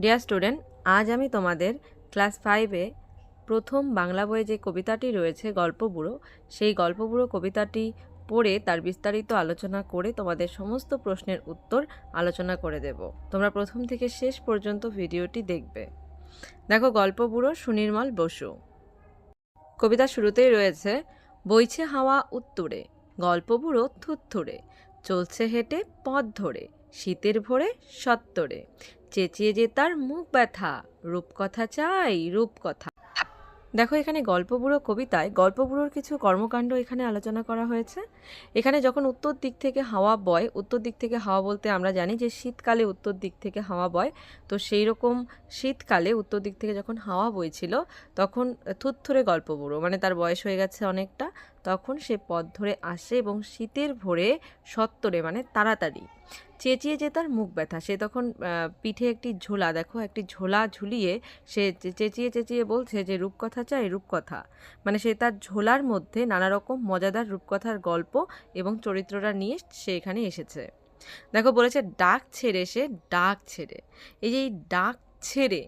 Dear student আজ আমি তোমাদের ক্লাস ফাইভে প্রথম বাংলা বইয়ে যে কবিতাটি রয়েছে, গল্প বুড়ো, সেই গল্প বুড়ো কবিতাটি পড়ে তার বিস্তারিত আলোচনা করে তোমাদের সমস্ত প্রশ্নের উত্তর আলোচনা করে দেব। তোমরা প্রথম থেকে শেষ পর্যন্ত ভিডিওটি দেখবে। দেখো, গল্প বুড়ো সুনির্মল বসু। কবিতা শুরুতেই রয়েছে, বইছে হাওয়া উত্তরে, গল্প বুড়ো থুত্থুরে, চলছে হেঁটে পথ ধরে, শীতের ভোরে সত্তরে। চেঁচিয়ে যে তার মুখ ব্যথা, রূপকথা চাই, রূপকথা। দেখো, এখানে গল্পবুড়ো কবিতায়, গল্পবুড়োর কিছু কর্মকাণ্ড এখানে আলোচনা করা হয়েছে। এখানে যখন উত্তর দিক থেকে হাওয়া বয়, উত্তর দিক থেকে হাওয়া বলতে আমরা জানি যে শীতকালে উত্তর দিক থেকে হাওয়া বয়। তো সেই রকম শীতকালে উত্তর দিক থেকে যখন হাওয়া বইছিল, তখন থুত্থুরে গল্পবুড়ো মানে তার বয়স হয়ে গেছে অনেকটা, তখন সে পথ ধরে আসে এবং শীতের ভোরে সত্তরে মানে তাড়াতাড়ি। চেঁচিয়ে যে তার মুখ ব্যথা, সে তখন পিঠে একটি ঝোলা, দেখো, একটি ঝোলা ঝুলিয়ে সে চেঁচিয়ে চেঁচিয়ে বলছে যে, রূপকথা চাই, রূপকথা। মানে সে তার ঝোলার মধ্যে নানা রকম মজাদার রূপকথার গল্প এবং চরিত্রটা নিয়ে সে এখানে এসেছে। দেখো, বলেছে ডাক ছেড়ে সে, ডাক ছেড়ে। এই যে ডাক ছেড়ে,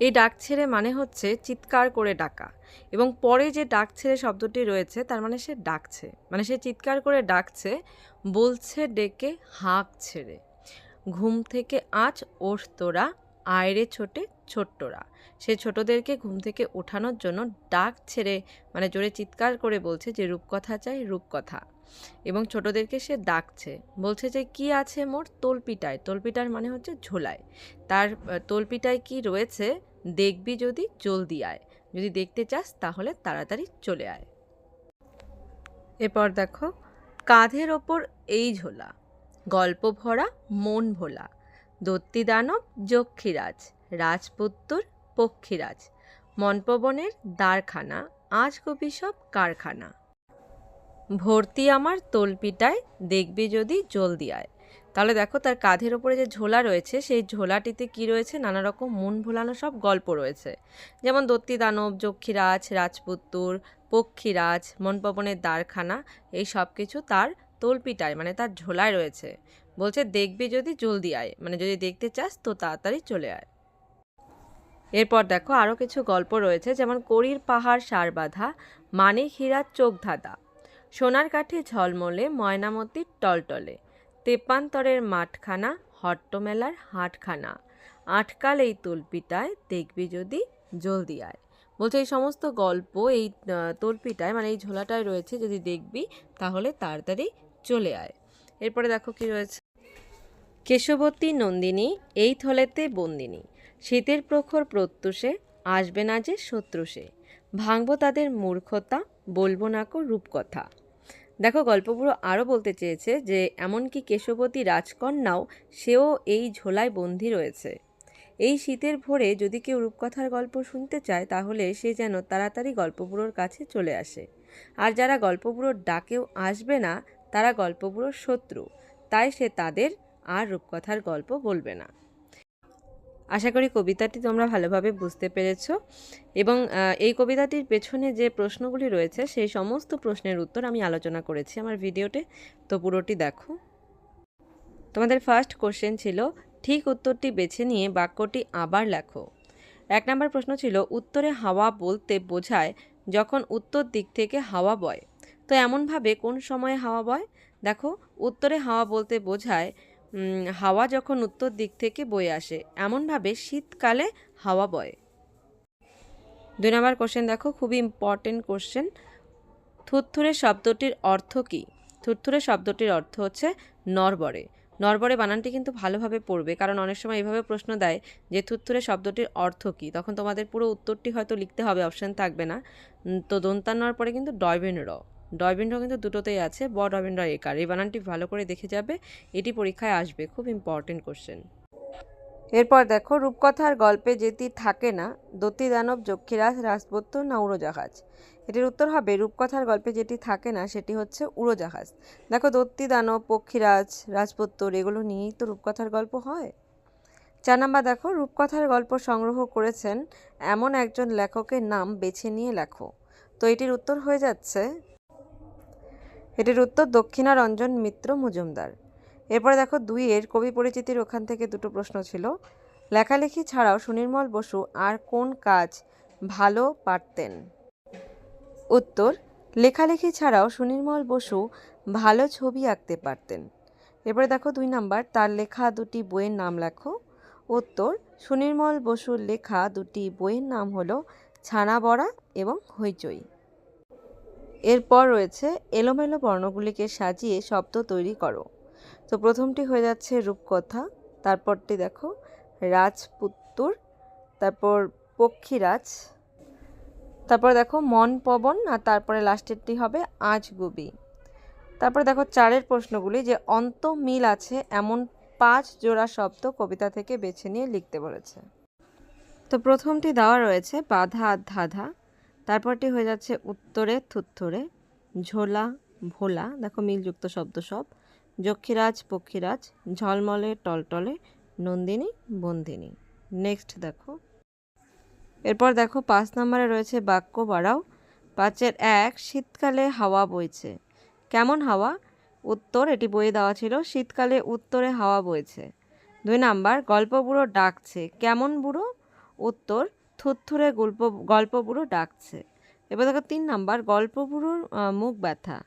এই ডাক ছেড়ে মানে হচ্ছে চিৎকার করে ডাকা এবং পরে যে ডাক ছেড়ে শব্দটি রয়েছে, তার মানে সে ডাকছে। মানে সে চিৎকার করে ডাকছে বলছে ডেকে হাঁক ছেড়ে। ঘুম থেকে আজ ওঠ তোরা আয়রে ছোটে ছোট্টরা। সে ছোটদেরকে ঘুম থেকে ওঠানোর জন্য ডাক ছেড়ে মানে জোরে চিৎকার করে বলছে যে, রূপকথা চাই, রূপকথা। এবং ছোটদেরকে সে ডাকছে। বলছে যে, কি আছে মোর? তলপিটায়। তলপিটার মানে হচ্ছে ঝোলায়। তার তলপিটায় কি রয়েছে? দেখবি যদি জলদি আয়। যদি দেখতে চাস তাহলে তাড়াতাড়ি চলে আয়। এরপর দেখো কাঁধের ওপর এই ঝোলা, গল্প ভরা মন ভোলা দত্তি দানব যক্ষীরাজ, রাজপুত্তুর পক্ষীরাজ, মনপবনের দ্বারখানা, আজ কবি সব কারখানা। ভর্তি আমার তলপিটায় দেখবি যদি জলদি আয়। তাহলে দেখো তার কাঁধের ওপরে যে ঝোলা রয়েছে, সেই ঝোলাটিতে কি রয়েছে নানা রকম মন ভোলানো সব গল্প রয়েছে। যেমন দত্তি দানব যক্ষীরাজ, রাজপুত্তুর পক্ষীরাজ, মনপবনের দ্বারখানা, এই সব কিছু তার তলপিটায় মানে তার ঝোলায় রয়েছে। বলছে, দেখবি যদি জলদি আয়। মানে যদি দেখতে চাস তো তাড়াতাড়ি চলে আয়। এরপর দেখো আরও কিছু গল্প রয়েছে, যেমন, করির পাহাড় সার বাঁধা মানিক হীরার চোখ ধাঁধা। সোনার কাঠে ঝলমলে ময়নামতির টলটলে। তেপান্তরের মাঠখানা, হট্টমেলার হাটখানা। আটকাল এই তলপিটায়, দেখবি যদি জলদি আয়। বলছে এই সমস্ত গল্প এই আহ, মানে এই ঝোলাটায় রয়েছে যদি দেখবি তাহলে তাড়াতাড়ি চলে আয়। এরপরে দেখো কি রয়েছে। কেশবতী নন্দিনী এই থলেতে বন্দিনী। শীতের প্রখর প্রত্যুষে আসবে না যে শত্রুষে। ভাঙবো তাদের মূর্খতা বলব না কো রূপকথা। দেখো গল্পগুলো আরও বলতে চেয়েছে যে এমনকি কেশবতী রাজকন্যাও সেও এই ঝোলায় বন্দি রয়েছে। এই শীতের ভোরে যদি কেউ রূপকথার গল্প শুনতে চায়, তাহলে সে যেন তাড়াতাড়ি গল্পবুড়োর কাছে চলে আসে। আর যারা গল্পবুড়োর ডাকেও আসবে না, তারা গল্পবুড়োর শত্রু। তাই সে তাদের আর রূপকথার গল্প বলবে না। আশা করি কবিতাটি তোমরা ভালোভাবে বুঝতে পেরেছ। এবং এই কবিতাটির পেছনে যে প্রশ্নগুলি রয়েছে, সেই সমস্ত প্রশ্নের উত্তর আমি আলোচনা করেছি আমার ভিডিওতে। তো পুরোটি দেখো। তোমাদের ফার্স্ট কোশ্চেন ছিল ঠিক উত্তরটি বেছে নিয়ে বাক্যটি আবার লেখো। এক নম্বর প্রশ্ন ছিল, উত্তরে হাওয়া বলতে বোঝায় যখন উত্তর দিক থেকে হাওয়া বয়। তো এমনভাবে কোন সময়ে হাওয়া বয়? দেখো, উত্তরে হাওয়া বলতে বোঝায় হাওয়া যখন উত্তর দিক থেকে বয়ে আসে, এমনভাবে শীতকালে হাওয়া বয়। দুই নম্বর কোশ্চেন দেখো, খুবই ইম্পর্টেন্ট কোশ্চেন থুরথুরে শব্দটির অর্থ কী? থুরথুরে শব্দটির অর্থ হচ্ছে নরবরে নরবরে বানানটি কিন্তু ভালোভাবে পড়বে। কারণ অনেক সময় এভাবে প্রশ্ন দেয় যে থুরথুরে শব্দটির অর্থ কী? তখন তোমাদের পুরো উত্তরটি হয়তো লিখতে হবে, অপশান থাকবে না। তো দন্তান্নর পরে কিন্তু ডয়বিন র। ডয়বিন র কিন্তু দুটোতেই আছে। ব ডয়বিন র একার। এই বানানটি ভালো করে দেখে যাবে। এটি পরীক্ষায় আসবে। খুব ইম্পর্টেন্ট কোশ্চেন এরপর দেখো, রূপকথার গল্পে যেটি থাকে না দতি দানব যক্ষীরাজ, রাজপুত্র না উড়োজাহাজ? এটির উত্তর হবে, রূপকথার গল্পে যেটি থাকে না সেটি হচ্ছে উড়োজাহাজ। দেখো, দত্তি, দানব, পক্ষীরাজ রাজপুত্র এগুলো নিয়েই তো রূপকথার গল্প হয়। চার নাম্বার দেখো, রূপকথার গল্প সংগ্রহ করেছেন এমন একজন লেখকের নাম বেছে নিয়ে লেখো। তো এটির উত্তর হয়ে যাচ্ছে, এটির উত্তর দক্ষিণারঞ্জন মিত্র মজুমদার। এরপরে দেখো, দুইয়ের কবি পরিচিতির ওখান থেকে দুটো প্রশ্ন ছিল, লেখালেখি ছাড়াও সুনির্মল বসু আর কোন কাজ ভালো পারতেন? উত্তর, লেখালেখি ছাড়াও সুনির্মল বসু ভালো ছবি আঁকতে পারতেন। এবারে দেখো দুই নাম্বার, তার লেখা দুটি বইয়ের নাম লেখো। উত্তর, সুনির্মল বসুর লেখা দুটি বইয়ের নাম হলো ছানা বড়া এবং হইচই। এরপর রয়েছে, এলোমেলো বর্ণগুলিকে সাজিয়ে শব্দ তৈরি করো। তো প্রথমটি হয়ে যাচ্ছে রূপকথা, তারপরটি দেখো রাজপুত্তুর, তারপর পক্ষীরাজ তারপর দেখো মন পবন, আর তারপরে লাস্টেরটি হবে আজগুবি তারপরে দেখো চারের প্রশ্নগুলি, যে অন্ত মিল আছে এমন পাঁচ জোড়া শব্দ কবিতা থেকে বেছে নিয়ে লিখতে বলেছে। তো প্রথমটি দেওয়া রয়েছে বাধা আর ধাঁধা, তারপরটি হয়ে যাচ্ছে উত্তরে থুত্থরে ঝোলা ভোলা, দেখো মিলযুক্ত শব্দ সব, যক্ষীরাজ পক্ষীরাজ, ঝলমলে টলটলে, নন্দিনী বন্দিনী। নেক্সট দেখো এরপর দেখো পাঁচ নম্বরে রয়েছে বাক্য বাড়াও। পাঁচের এক, শীতকালে হাওয়া বইছে। কেমন হাওয়া? উত্তর, এটি বইয়ে দেওয়া ছিল, শীতকালে উত্তরে হাওয়া বইছে। দুই নাম্বার, গল্প বুড়ো ডাকছে। কেমন বুড়ো? উত্তর থুরথুরে গল্প গল্প বুড়ো ডাকছে। এবার দেখো তিন নাম্বার, গল্প বুড়োর মুখ ব্যথা।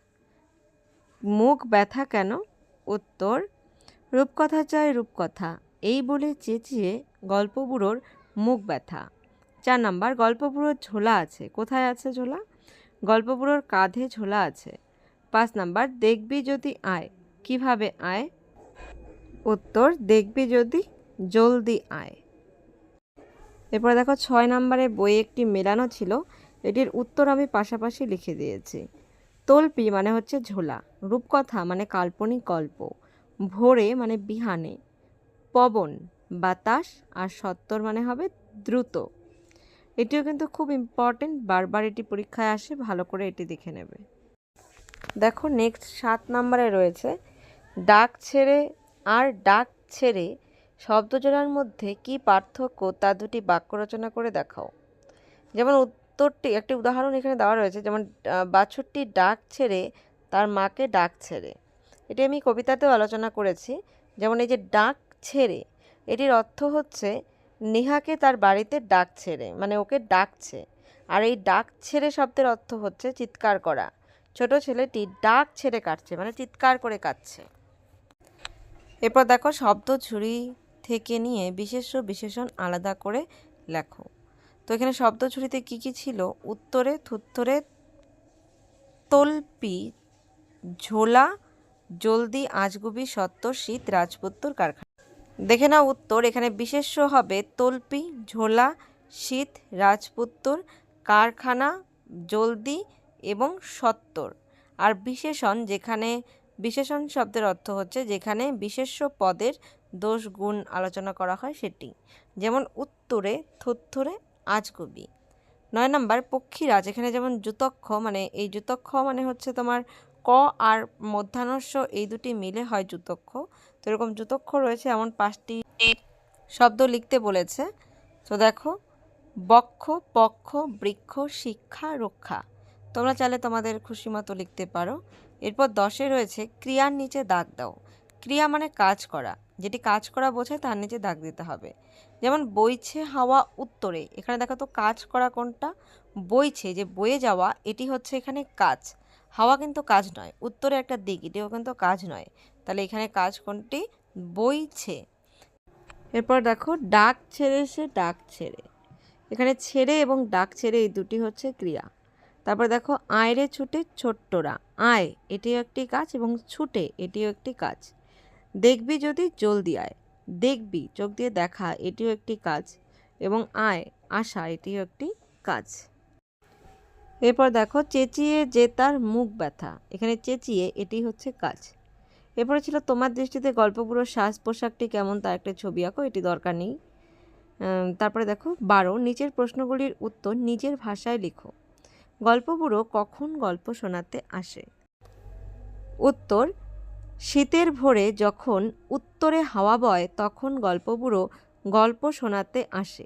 মুখ ব্যথা কেন? উত্তর রূপকথা চাই রূপকথা। এই বলে চেঁচিয়ে গল্প বুড়োর মুখ ব্যথা। চার নাম্বার গল্প বুড়োর ঝোলা আছে। কোথায় আছে ঝোলা? গল্প বুড়োর কাঁধে ঝোলা আছে। পাঁচ নাম্বার, দেখবি যদি আয়। কীভাবে আয়? উত্তর, দেখবি যদি জলদি আয়। এরপর দেখো, ছয় নম্বরে বইয়ে একটি মেলানো ছিল। এটির উত্তর আমি পাশাপাশি লিখে দিয়েছি। তল্পি মানে হচ্ছে ঝোলা, রূপকথা মানে কাল্পনিক গল্প, ভোরে মানে বিহানে, পবন, বাতাস, আর সত্তর মানে হবে দ্রুত। এটিও কিন্তু খুব ইম্পর্টেন্ট বারবার এটি পরীক্ষায় আসে, ভালো করে এটি দেখে নেবে। দেখো নেক্সট সাত নম্বরে রয়েছে, ডাক ছেড়ে আর ডাক ছেড়ে শব্দ জোড়ার মধ্যে কি পার্থক্য তা দুটি বাক্য রচনা করে দেখাও। যেমন উত্তরটি, একটি উদাহরণ এখানে দেওয়া রয়েছে, যেমন বাছুরটি ডাক ছেড়ে তার মাকে ডাক ছেড়ে। এটি আমি কবিতাতেও আলোচনা করেছি, যেমন এই যে ডাক ছেড়ে এটির অর্থ হচ্ছে নেহাকে তার বাড়িতে ডাক ছেড়ে মানে ওকে ডাকছে। আর এই ডাক ছেড়ে শব্দের অর্থ হচ্ছে চিৎকার করা। ছোট ছেলেটি ডাক ছেড়ে কাটছে মানে চিৎকার করে কাটছে এরপর দেখো, শব্দ ঝুড়ি থেকে নিয়ে বিশেষ্য বিশেষণ আলাদা করে লেখো। তো এখানে শব্দ ঝুড়িতে কী কী ছিল? উত্তরে থুত্তরে তল্পি, ঝোলা, জলদি, আজগুবি, সত্য, শীত, রাজপুত্তর, কারখানা। দেখে নাও উত্তর, এখানে বিশেষ্য হবে তল্পি, ঝোলা, শীত, রাজপুত্তর, কারখানা, জলদি এবং সত্তর। আর বিশেষণ যেখানে, বিশেষণ শব্দের অর্থ হচ্ছে যেখানে বিশেষ্য পদের দোষ গুণ আলোচনা করা হয় সেটি। যেমন উত্তরে থুত্থরে আজগুবি। নয় নম্বর, পক্ষীরাজ। এখানে যেমন যুতক্ষ মানে এই যুতক্ষ মানে হচ্ছে তোমার ক আর মধ্যাহ্নস্য, এই দুটি মিলে হয় যুতক্ষ। তো এরকম যুতক্ষ রয়েছে, এমন পাঁচটি শব্দ লিখতে বলেছে। তো দেখো, বক্ষ, পক্ষ, বৃক্ষ, শিক্ষা, রক্ষা। তোমরা চাইলে তোমাদের খুশি মতো লিখতে পারো। এরপর দশে রয়েছে, ক্রিয়ার নিচে দাগ দাও। ক্রিয়া মানে কাজ করা। যেটি কাজ করা বোঝায় তার নিচে দাগ দিতে হবে। যেমন, বইছে হাওয়া উত্তরে। এখানে দেখো তো, কাজ করা কোনটা? বইছে, যে বয়ে যাওয়া, এটি হচ্ছে এখানে কাজ। হাওয়া কিন্তু কাজ নয়, উত্তরে একটা দিক, এটিও কিন্তু কাজ নয়। তাহলে এখানে কাজ কোনটি? বইছে। এরপর দেখো, ডাক ছেড়ে সে ডাক ছেড়ে। এখানে ছেড়ে এবং ডাক ছেড়ে এই দুটি হচ্ছে ক্রিয়া। তারপর দেখো, আয়রে ছুটে ছোট্টরা। আয়, এটিও একটি কাজ এবং ছুটে, এটিও একটি কাজ। দেখবি যদি জলদি আয়। দেখবি, চোখ দিয়ে দেখা, এটিও একটি কাজ এবং আয় আসা এটিও একটি কাজ। এরপর দেখো, চেঁচিয়ে যে তার মুখ ব্যথা। এখানে চেঁচিয়ে এটি হচ্ছে কাজ। এরপরে ছিল, তোমার দৃষ্টিতে গল্পপুরো সাজ পোশাকটি কেমন? তার একটা ছবি আঁকো, এটি দরকার নেই। তারপরে দেখো, বারো, নিচের প্রশ্নগুলির উত্তর নিজের ভাষায় লিখো। গল্পবুড়ো কখন গল্প শোনাতে আসে? উত্তর, শীতের ভোরে যখন উত্তরে হাওয়া বয়, তখন গল্পবুড়ো গল্প শোনাতে আসে।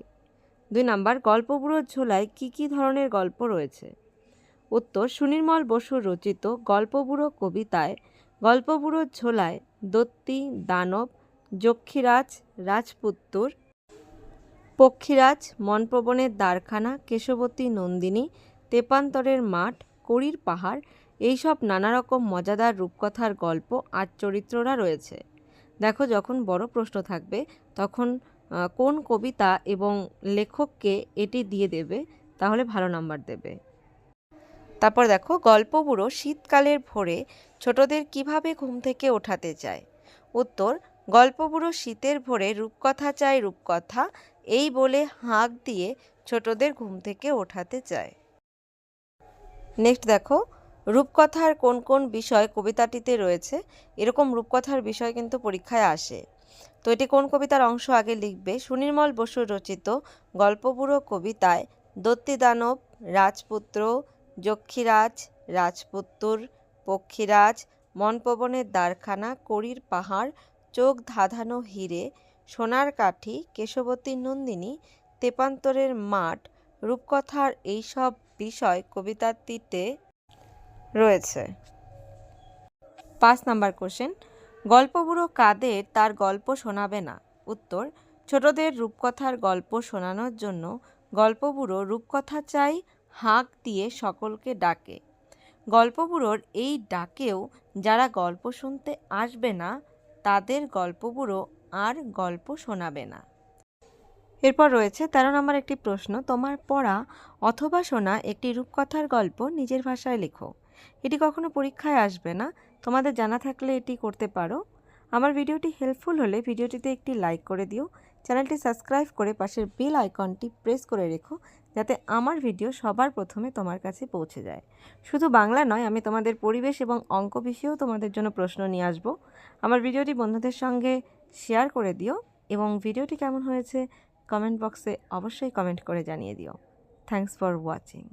দুই নাম্বার গল্পবুড়োর ঝোলায় কি কি ধরনের গল্প রয়েছে? উত্তর, সুনির্মল বসুর রচিত গল্পবুড়ো কবিতায় গল্পবুড়োর ঝোলায় দত্তি, দানব, যক্ষীরাজ, রাজপুত্তর, পক্ষীরাজ, মনপ্রবণের দ্বারখানা, কেশবতী নন্দিনী, তেপান্তরের মাঠ, কড়ির পাহাড়, এইসব নানা রকম মজাদার রূপকথার গল্প আর চরিত্ররা রয়েছে। দেখো যখন বড় প্রশ্ন থাকবে, তখন কোন কবিতা এবং লেখককে এটি দিয়ে দেবে, তাহলে ভালো নাম্বার দেবে। তারপর দেখো গল্প বুড়ো শীতকালের ভোরে ছোটদের কীভাবে ঘুম থেকে ওঠাতে চায়? উত্তর গল্প শীতের ভোরে রূপকথা চায় রূপকথা, এই বলে হাঁক দিয়ে ছোটদের ঘুম থেকে ওঠাতে চায়। নেক্সট দেখো, রূপকথার কোন কোন বিষয় কবিতাটিতে রয়েছে? এরকম রূপকথার বিষয় কিন্তু পরীক্ষায় আসে। তো এটি কোন কবিতার অংশ আগে লিখবে? সুনির্মল বসুর রচিত গল্পবুড়ো কবিতায় দত্তি দানব রাজপুত্র, যক্ষীরাজ, রাজপুত্তুর পক্ষীরাজ মনপবনের দ্বারখানা, কড়ির পাহাড়, চোখ ধাঁধানো হিরে, সোনার কাঠি, কেশবতী নন্দিনী, তেপান্তরের মাঠ, রূপকথার এইসব বিষয় কবিতাটিতে রয়েছে। পাঁচ নাম্বার কোশ্চেন গল্পবুড়ো কাদের তার গল্প শোনাবে না? উত্তর, ছোটদের রূপকথার গল্প শোনানোর জন্য গল্পবুড়ো রূপকথা চাই, হাঁক দিয়ে সকলকে ডাকে। গল্পবুড়োর এই ডাকেও যারা গল্প শুনতে আসবে না, তাদের গল্পবুড়ো আর গল্প শোনাবে না। এরপর রয়েছে তেরো নম্বর একটি প্রশ্ন, তোমার পড়া অথবা শোনা একটি রূপকথার গল্প নিজের ভাষায় লেখো। এটি কখনো পরীক্ষায় আসবে না। তোমাদের জানা থাকলে এটি করতে পারো। আমার ভিডিওটি হেল্পফুল হলে ভিডিওটিতে একটি লাইক করে দিও। চ্যানেলটি সাবস্ক্রাইব করে পাশের বেল আইকনটি প্রেস করে রেখো, যাতে আমার ভিডিও সবার প্রথমে তোমার কাছে পৌঁছে যায়। শুধু বাংলা নয়, আমি তোমাদের পরিবেশ এবং অঙ্ক বিষয়েও তোমাদের জন্য প্রশ্ন নিয়ে আসব। আমার ভিডিওটি বন্ধুদের সঙ্গে শেয়ার করে দিও এবং ভিডিওটি কেমন হয়েছে, কমেন্ট বক্সে অবশ্যই কমেন্ট করে জানিয়ে দিও। Thanks for watching.